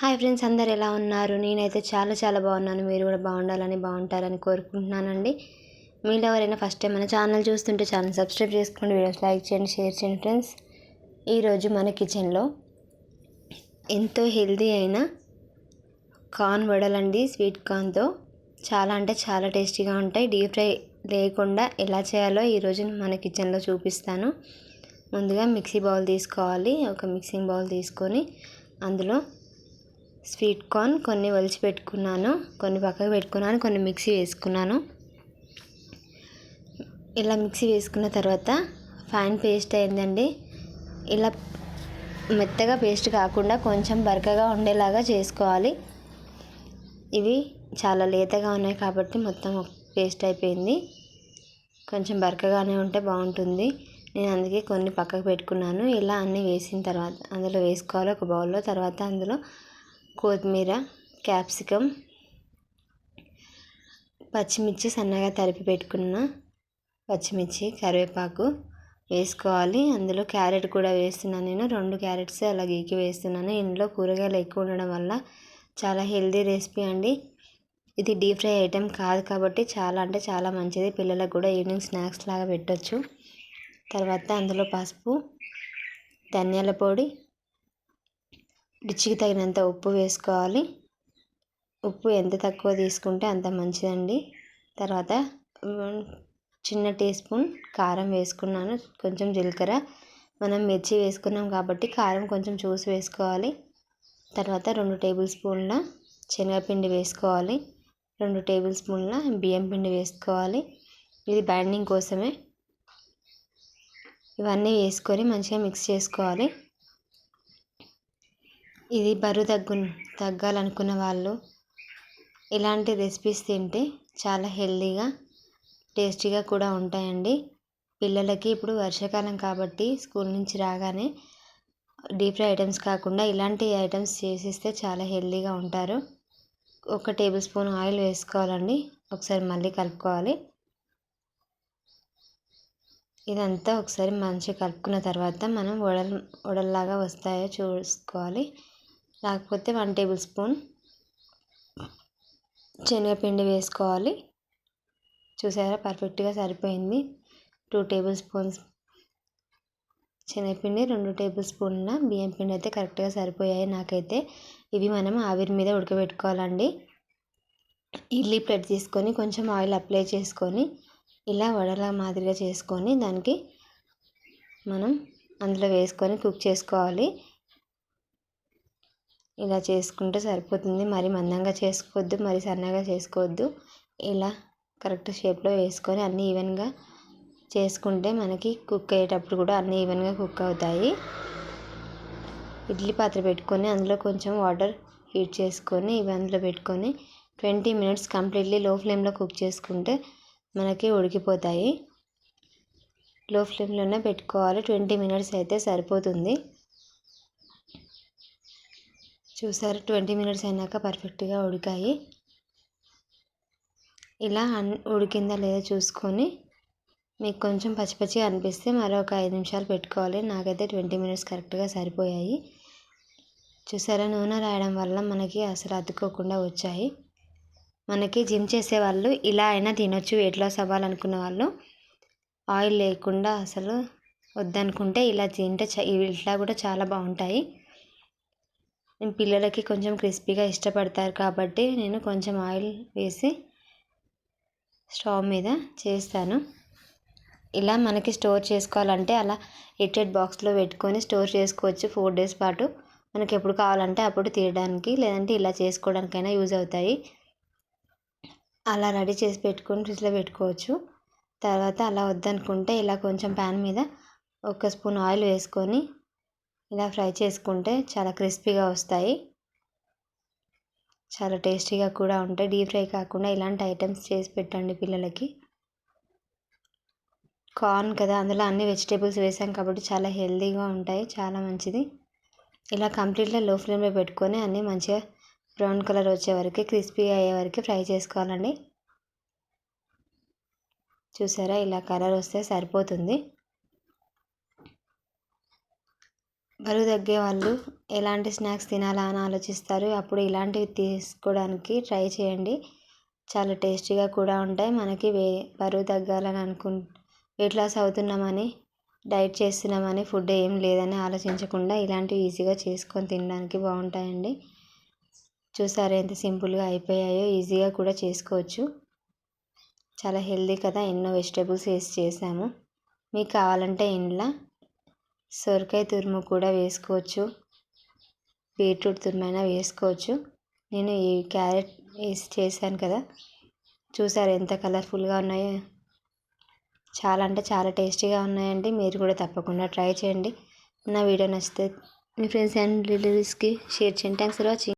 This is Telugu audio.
హాయ్ ఫ్రెండ్స్ అందరు ఎలా ఉన్నారు? నేనైతే చాలా చాలా బాగున్నాను. మీరు కూడా బాగుండాలని బాగుంటారని కోరుకుంటున్నానండి. మీలో ఎవరైనా ఫస్ట్ టైం మన ఛానల్ చూస్తుంటే ఛానల్ సబ్స్క్రైబ్ చేసుకోండి వీడియోస్ లైక్ చేయండి షేర్ చేయండి ఫ్రెండ్స్ ఈరోజు మన కిచెన్లో ఎంతో హెల్దీ అయిన కార్న్ వడలండి స్వీట్ కార్న్తో చాలా అంటే చాలా టేస్టీగా ఉంటాయి. డీప్ ఫ్రై లేకుండా ఎలా చేయాలో ఈరోజు మన కిచెన్లో చూపిస్తాను. ముందుగా మిక్సీ బౌల్ తీసుకోవాలి. ఒక మిక్సింగ్ బౌల్ తీసుకొని అందులో స్వీట్ కార్న్ కొన్ని వలిచి పెట్టుకున్నాను కొన్ని పక్కకు పెట్టుకున్నాను కొన్ని మిక్సీ వేసుకున్నాను. ఇలా మిక్సీ వేసుకున్న తర్వాత ఫైన్ పేస్ట్ అయిందండి. ఇలా మెత్తగా పేస్ట్ కాకుండా కొంచెం బరకగా ఉండేలాగా చేసుకోవాలి. ఇవి చాలా లేతగా ఉన్నాయి కాబట్టి మొత్తం పేస్ట్ అయిపోయింది. కొంచెం బరకగానే ఉంటే బాగుంటుంది. నేను అందుకే కొన్ని పక్కకు పెట్టుకున్నాను. ఇలా అన్నీ వేసిన తర్వాత అందులో వేసుకోవాలి. ఒక బౌల్లో తర్వాత అందులో కొత్తిమీర క్యాప్సికమ్ పచ్చిమిర్చి సన్నగా తరిపి పెట్టుకున్న పచ్చిమిర్చి కరివేపాకు వేసుకోవాలి. అందులో క్యారెట్ కూడా వేస్తున్నాను నేను. రెండు క్యారెట్స్ అలా గీకి వేస్తున్నాను. ఇందులో కూరగాయలు ఎక్కువ ఉండడం వల్ల చాలా హెల్దీ రెసిపీ అండి. ఇది డీప్ ఫ్రై ఐటెం కాదు కాబట్టి చాలా అంటే చాలా మంచిది. పిల్లలకు కూడా ఈవినింగ్ స్నాక్స్ లాగా పెట్టచ్చు. తర్వాత అందులో పసుపు ధనియాల పొడి రుచికి తగినంత ఉప్పు వేసుకోవాలి. ఉప్పు ఎంత తక్కువ తీసుకుంటే అంత మంచిదండి. తర్వాత చిన్న టీ స్పూన్ కారం వేసుకున్నాను. కొంచెం జీలకర్ర. మనం మిర్చి వేసుకున్నాం కాబట్టి కారం కొంచెం చూసి వేసుకోవాలి. తర్వాత రెండు టేబుల్ స్పూన్ల శనగపిండి వేసుకోవాలి. రెండు టేబుల్ స్పూన్ల బియ్యం పిండి వేసుకోవాలి. ఇది బైండింగ్ కోసమే. ఇవన్నీ వేసుకొని మంచిగా మిక్స్ చేసుకోవాలి. ఇది బరువు తగ్గు తగ్గాలనుకున్న వాళ్ళు ఇలాంటి రెసిపీస్ తింటే చాలా హెల్తీగా టేస్టీగా కూడా ఉంటాయండి. పిల్లలకి ఇప్పుడు వర్షాకాలం కాబట్టి స్కూల్ నుంచి రాగానే డీప్ ఫ్రై ఐటమ్స్ కాకుండా ఇలాంటి ఐటమ్స్ చేసిస్తే చాలా హెల్తీగా ఉంటారు. ఒక టేబుల్ స్పూన్ ఆయిల్ వేసుకోవాలండి. ఒకసారి మళ్ళీ కలుపుకోవాలి. ఇదంతా ఒకసారి మంచిగా కలుపుకున్న తర్వాత మనం వడలు వడల్లాగా వస్తాయో చూసుకోవాలి. లేకపోతే వన్ టేబుల్ స్పూన్ శనగపిండి వేసుకోవాలి. చూసారా? పర్ఫెక్ట్గా సరిపోయింది. టూ టేబుల్ స్పూన్స్ శనగపిండి రెండు టేబుల్ స్పూన్ల బియ్యం పిండి అయితే కరెక్ట్గా సరిపోయాయి నాకైతే. ఇవి మనం ఆవిరి మీద ఉడకబెట్టుకోవాలండి. ఇడ్లీ ప్లేట్ తీసుకొని కొంచెం ఆయిల్ అప్లై చేసుకొని ఇలా వడల మాదిరిగా చేసుకొని దానికి మనం అందులో వేసుకొని కుక్ చేసుకోవాలి. ఇలా చేసుకుంటే సరిపోతుంది. మరి మందంగా చేసుకోవద్దు మరి సన్నగా చేసుకోవద్దు. ఇలా కరెక్ట్ షేప్లో వేసుకొని అన్నీ ఈవెన్గా చేసుకుంటే మనకి కుక్ అయ్యేటప్పుడు కూడా అన్నీ ఈవెన్గా కుక్ అవుతాయి. ఇడ్లీ పాత్ర పెట్టుకొని అందులో కొంచెం వాటర్ హీట్ చేసుకొని ఇవి అందులో పెట్టుకొని ట్వంటీ మినిట్స్ కంప్లీట్లీ లో ఫ్లేమ్లో కుక్ చేసుకుంటే మనకి ఉడికిపోతాయి. లో ఫ్లేమ్లోనే పెట్టుకోవాలి. ట్వంటీ మినిట్స్ అయితే సరిపోతుంది. చూసారు ట్వంటీ మినిట్స్ అయినాక పర్ఫెక్ట్గా ఉడికాయి. ఇలా అన్ ఉడికిందా లేదా చూసుకొని మీకు కొంచెం పచ్చిపచ్చి అనిపిస్తే మరొక ఐదు నిమిషాలు పెట్టుకోవాలి. నాకైతే ట్వంటీ మినిట్స్ కరెక్ట్గా సరిపోయాయి. చూసారా నూనె రాయడం వల్ల మనకి అసలు అతుక్కోకుండా వచ్చాయి. మనకి జిమ్ చేసే వాళ్ళు ఇలా అయినా తినొచ్చు వెయిట్ లాస్ అవ్వాలనుకున్న వాళ్ళు. ఆయిల్ లేకుండా అసలు వద్దనుకుంటే ఇలా తింటే ఇట్లా కూడా చాలా బాగుంటాయి. నేను పిల్లలకి కొంచెం క్రిస్పీగా ఇష్టపడతారు కాబట్టి నేను కొంచెం ఆయిల్ వేసి స్టవ్ మీద చేస్తాను. ఇలా మనకి స్టోర్ చేసుకోవాలంటే అలా ఎయిటెడ్ బాక్స్లో పెట్టుకొని స్టోర్ చేసుకోవచ్చు ఫోర్ డేస్ పాటు. మనకి ఎప్పుడు కావాలంటే అప్పుడు తీయడానికి లేదంటే ఇలా చేసుకోవడానికైనా యూజ్ అవుతాయి. అలా రెడీ చేసి పెట్టుకొని ఫ్రిడ్జ్లో పెట్టుకోవచ్చు. తర్వాత అలా వద్దనుకుంటే ఇలా కొంచెం ప్యాన్ మీద ఒక స్పూన్ ఆయిల్ వేసుకొని ఇలా ఫ్రై చేసుకుంటే చాలా క్రిస్పీగా వస్తాయి. చాలా టేస్టీగా కూడా ఉంటాయి. డీప్ ఫ్రై కాకుండా ఇలాంటి ఐటమ్స్ చేసి పెట్టండి పిల్లలకి. కార్న్ కదా అందులో అన్ని వెజిటేబుల్స్ వేసాం కాబట్టి చాలా హెల్తీగా ఉంటాయి చాలా మంచిది. ఇలా కంప్లీట్గా లో ఫ్లేమ్లో పెట్టుకొని అన్నీ మంచిగా బ్రౌన్ కలర్ వచ్చే వరకు క్రిస్పీగా అయ్యే వరకు ఫ్రై చేసుకోవాలండి. చూసారా? ఇలా కలర్ వస్తే సరిపోతుంది. బరువు తగ్గే వాళ్ళు ఎలాంటి స్నాక్స్ తినాలా అని ఆలోచిస్తారు. అప్పుడు ఇలాంటివి తీసుకోవడానికి ట్రై చేయండి. చాలా టేస్టీగా కూడా ఉంటాయి. మనకి వే బరువు తగ్గాలని అనుకు వెయిట్ లాస్ అవుతున్నామని డైట్ చేస్తున్నామని ఫుడ్ ఏం లేదని ఆలోచించకుండా ఇలాంటివి ఈజీగా చేసుకొని తినడానికి బాగుంటాయండి. చూసారా ఎంత సింపుల్గా అయిపోయాయో. ఈజీగా కూడా చేసుకోవచ్చు. చాలా హెల్దీ కదా. ఎన్నో వెజిటేబుల్స్ వేసి చేసాము. మీకు కావాలంటే ఇంట్లో సొరకాయ తురుము కూడా వేసుకోవచ్చు. బీట్రూట్ తురుమైనా వేసుకోవచ్చు. నేను ఈ క్యారెట్ వేసి చేశాను కదా. చూసారు ఎంత కలర్ఫుల్గా ఉన్నాయో. చాలా అంటే చాలా టేస్టీగా ఉన్నాయండి. మీరు కూడా తప్పకుండా ట్రై చేయండి. నా వీడియో నచ్చితే మీ ఫ్రెండ్స్ అండ్ రిలేటివ్స్కి షేర్ చేయండి. Thanks for watching.